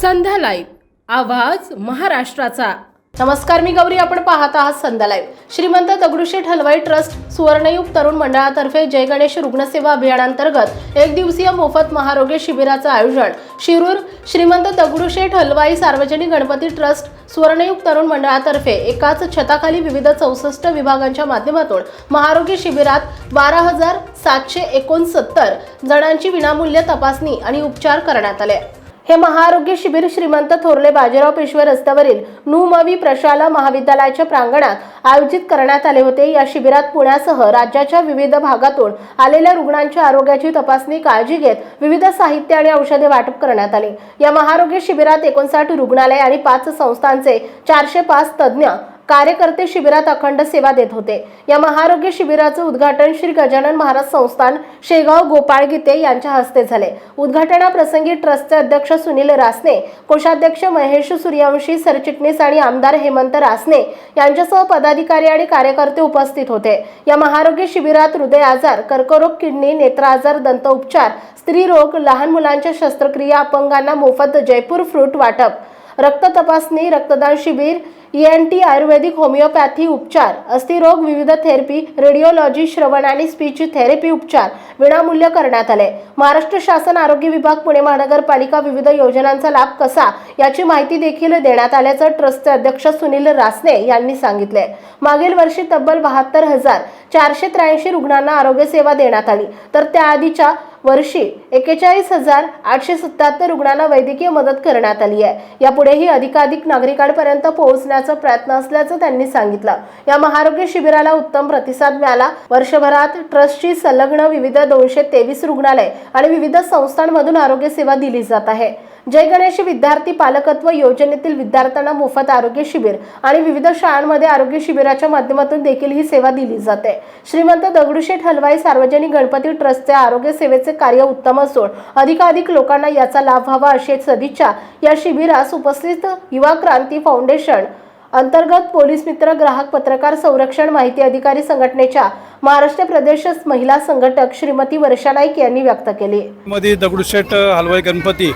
संध्या live आवाज महाराष्ट्राचा. नमस्कार मी गौरी. आपण पाहत आहात संध्या लाईव्ह. श्रीमंत दगडूशेठ हलवाई ट्रस्ट सुवर्णयुग तरुण मंडळातर्फे जय गणेश रुग्णसेवा अभियानांतर्गत एक दिवसीय मोफत महारोग्य शिबिराचं आयोजन शिरूर श्रीमंत दगडूशेठ हलवाई सार्वजनिक गणपती ट्रस्ट सुवर्णयुग तरुण मंडळातर्फे एकाच छताखाली विविध चौसष्ट विभागांच्या माध्यमातून महारोग्य शिबिरात बारा हजार सातशे एकोणसत्तर जणांची विनामूल्य तपासणी आणि उपचार करण्यात आले. हे महाआरोग्य शिबिर श्रीमंत थोरले बाजीराव पेशवे रस्त्यावरील नुमवी प्रशाला महाविद्यालयाच्या प्रांगणात आयोजित करण्यात आले होते. या शिबिरात पुण्यासह राज्याच्या विविध भागातून आलेल्या रुग्णांच्या आरोग्याची तपासणी काळजी घेत विविध साहित्य आणि औषधे वाटप करण्यात आले. या महाआरोग्य शिबिरात एकोणसाठ रुग्णालय आणि पाच संस्थांचे चारशे पाच तज्ज्ञ कार्यकर्ते शिबिरात अखंड सेवा देत होते. या महाआरोग्य शिबिराचं उद्घाटन श्री गजानन महाराज संस्थान शेगाव गोपाळ गीते यांच्या हस्ते झाले. उद्घाटनाप्रसंगी ट्रस्टचे अध्यक्ष सुनील रासने कोषाध्यक्ष महेश सूर्यवंशी सरचिटणीस आणि आमदार हेमंत रासने यांच्यासह पदाधिकारी आणि कार्यकर्ते उपस्थित होते. या महाआरोग्य शिबिरात हृदय आजार कर्करोग किडनी नेत्र आजार दंत उपचार स्त्री रोग लहान मुलांच्या शस्त्रक्रिया अपंगांना मोफत जयपूर फ्रूट वाटप रक्त तपासणी रक्तदान शिबिर एन टी आयुर्वेदिक होमिओपॅथी उपचार अस्थिरोग विविध थेरपी रेडिओलॉजी श्रवण आणि स्पीच थेरपी उपचार विनामूल्य करण्यात आले. महाराष्ट्र शासन आरोग्य विभाग पुणे महानगरपालिका विविध योजनांचा लाभ कसा याची माहिती देखील देण्यात आल्याचं ट्रस्टचे अध्यक्ष सुनील रासने यांनी सांगितले. मागील वर्षी तब्बल बहात्तर हजार चारशे त्र्याऐंशी रुग्णांना आरोग्य सेवा देण्यात आली. तर त्याआधीच्या वर्षी एकेचाळीस हजार आठशे सत्याहत्तर रुग्णांना वैद्यकीय मदत करण्यात आली आहे. यापुढेही अधिकाधिक नागरिकांपर्यंत पोहोचण्याचा प्रयत्न असल्याचं त्यांनी सांगितलं. या महारोग्य शिबिराला उत्तम प्रतिसाद मिळाला. वर्षभरात ट्रस्टची संलग्न विविध दोनशे तेवीस रुग्णालय आणि विविध संस्थांमधून आरोग्य सेवा दिली जात आहे. जय गणेश विद्यार्थी पालकत्व योजनेतील विद्यार्थ्यांना मोफत आरोग्य शिबिर आणि विविध शाळांमध्ये आरोग्य शिबिराच्या माध्यमातून देखील ही सेवा दिली जाते. श्रीमंत दगडूशेठ हलवाई सार्वजनिक गणपती ट्रस्टचे आरोग्य सेवेचे कार्य उत्तम असून अधिकाधिक लोकांना याचा लाभ व्हावा अशी सदिच्छा या शिबिरास उपस्थित युवा क्रांती फाउंडेशन अंतर्गत पोलीस मित्र ग्राहक पत्रकार संरक्षण माहिती अधिकारी संघटनेच्या महाराष्ट्र प्रदेश महिला संघटक श्रीमती वर्षा नाईक यांनी व्यक्त केली. मध्ये दगडूशेठ हलवाई गणपती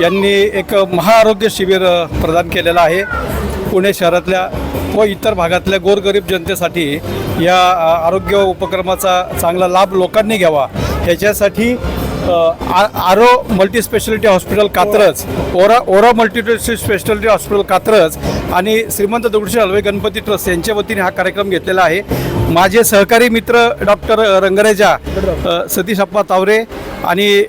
यांनी एक महाआरोग्य शिबिर प्रदान केलेलं आहे. पुणे शहरातल्या व इतर भागातल्या गोरगरीब जनतेसाठी या आरोग्य उपक्रमाचा चांगला लाभ लोकांनी घ्यावा. याच्यासाठी आरो multi speciality hospital Katraj Ora Ora multi speciality hospital Katraj आणि श्रीमंत दगडूशेठ हलवाई गणपती ट्रस्ट यांच्या वतीने हा कार्यक्रम घेतलेला आहे. माझे सहकारी मित्र डॉक्टर रंगरेजा सतीश अप्पा तावरे आणि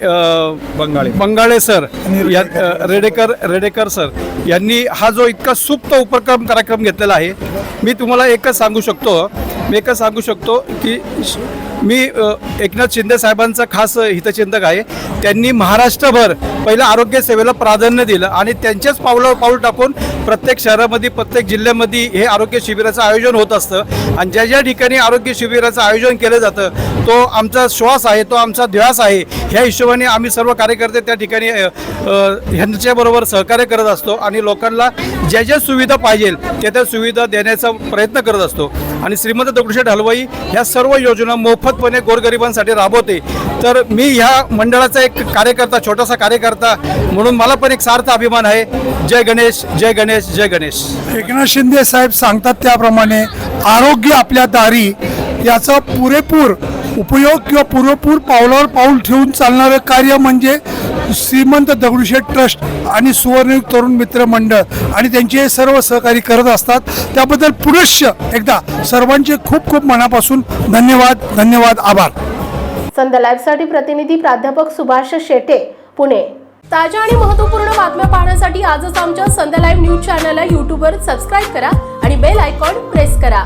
बंगाळे. बंगाळे सर या रेडेकर. रेडेकर सर यांनी हा जो इतका सुप्त उपक्रम कार्यक्रम घेतलेला आहे मी तुम्हाला एकच सांगू शकतो मी एकच सांगू शकतो की मी एकनाथ शिंदे साहेबांचा खास हितचिंतक आहे. त्यांनी महाराष्ट्रभर पहिलं आरोग्य सेवेला प्राधान्य दिलं आणि त्यांच्याच पावलावर पाऊल टाकून प्रत्येक शहरामध्ये प्रत्येक जिल्ह्यामध्ये हे आरोग्य शिबिराचं आयोजन होत असतं. आणि ज्या ज्या ठिकाणी आरोग्य शिबिराचं आयोजन केलं जातं तो आमचा श्वास आहे तो आमचा ध्यास आहे ह्या हिशोबाने आम्ही सर्व कार्यकर्ते त्या ठिकाणी ह्यांच्याबरोबर सहकार्य करत असतो आणि लोकांना ज्या ज्या सुविधा पाहिजे त्या त्या सुविधा देण्याचा प्रयत्न करत असतो. आणि श्रीमंत दगडूशेठ हलवाई ह्या सर्व योजना मोफत मोफतपणे गोरगरिबांसाठी राबवते. तर मी ह्या मंडळाचा एक कार्यकर्ता छोटासा कार्यकर्ता म्हणून मला पण एक सार्थ अभिमान आहे. जय गणेश जय गणेश जय गणेश. एकनाथ शिंदे साहेब सांगतात त्याप्रमाणे आरोग्य आपल्या दारी याचा पुरेपूर उपयोग किंवा पुरेपूर पावलावर पाऊल ठेवून चालणारं कार्य म्हणजे श्रीमंत दगडूशेठ ट्रस्ट आणि सुवर्णयुग तरुण मित्र मंडळ आणि त्यांचे हे सर्व सहकारी करत असतात. त्याबद्दल पुरुष एकदा सर्वांचे खूप खूप मनापासून धन्यवाद धन्यवाद आभार. संध्या लाईव्हसाठी प्रतिनिधी प्राध्यापक सुभाष शेटे पुणे. ताज्या आणि महत्त्वपूर्ण बातम्या पाहण्यासाठी आजच आमच्या संध्या लाईव्ह न्यूज चॅनलला यूट्यूबवर सबस्क्राईब करा आणि बेल आयकॉन प्रेस करा.